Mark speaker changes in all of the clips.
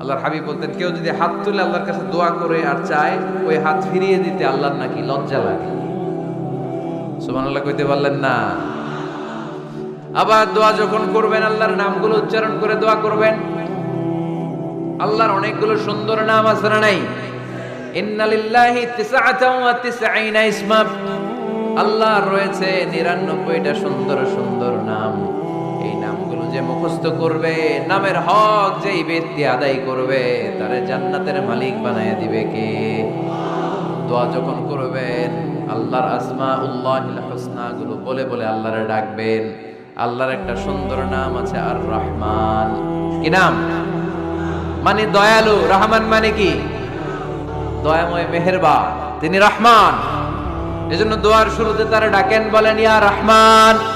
Speaker 1: আল্লাহর হাবিব বলতেন, কেউ যদি হাত তুলে আল্লাহর কাছে দোয়া করে আর চায়, ওই হাত ফিরিয়ে দিতে আল্লাহর নাকি লজ্জা লাগে। কইতে পারলেন, না। আবার দোয়া যখন করবেন, আল্লাহর নামগুলো উচ্চারণ করে দোয়া করবেন। আল্লাহর অনেকগুলো সুন্দর নাম আছে না নাই? ইন্নালিল্লাহি ওয়া ইসমা রয়েছে 99টা সুন্দর সুন্দর নাম। যে মুখস্থ করবে, নামের হক যেই ব্যক্তি আদায় করবে, তারে জান্নাতের মালিক বানায় দিবে কে? দোয়া যখন করবেন, আল্লাহর আসমা উল্লাহিল হোসনা গুলো বলে বলে আল্লাহরে ডাকবেন। আল্লাহর একটা সুন্দর নাম আছে আর রহমান কি নাম? মানে দয়ালু, রহমান মানে কি? দয়াময় মেহেরবা তিনি রহমান। এজন্য দোয়ার শুরুতে তারা ডাকেন, বলেন, ইয়া রহমান।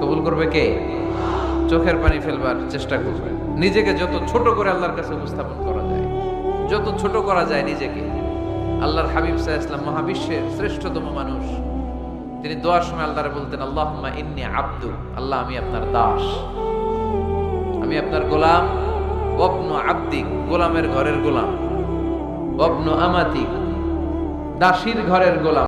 Speaker 1: কবুল করবে কে? চোখের পানি ফেলবার চেষ্টা করবেন নিজেকে যত ছোট করে আল্লাহর কাছে উপস্থাপন করা যায়, যত ছোট করা যায় নিজেকে, আল্লাহর হাবিব সাহা ইসলাম মহাবিশ্বের শ্রেষ্ঠতম মানুষ। তিনি দোয়ার সময় আল্লাহরে বলতেন আল্লাহ ইন্নি আব্দু, আল্লাহ আমি আপনার দাস। আমি আপনার গোলাম। অপ্ন আব্দিক, গোলামের ঘরের গোলাম। অপ্ন আমাতিক, দাসীর ঘরের গোলাম।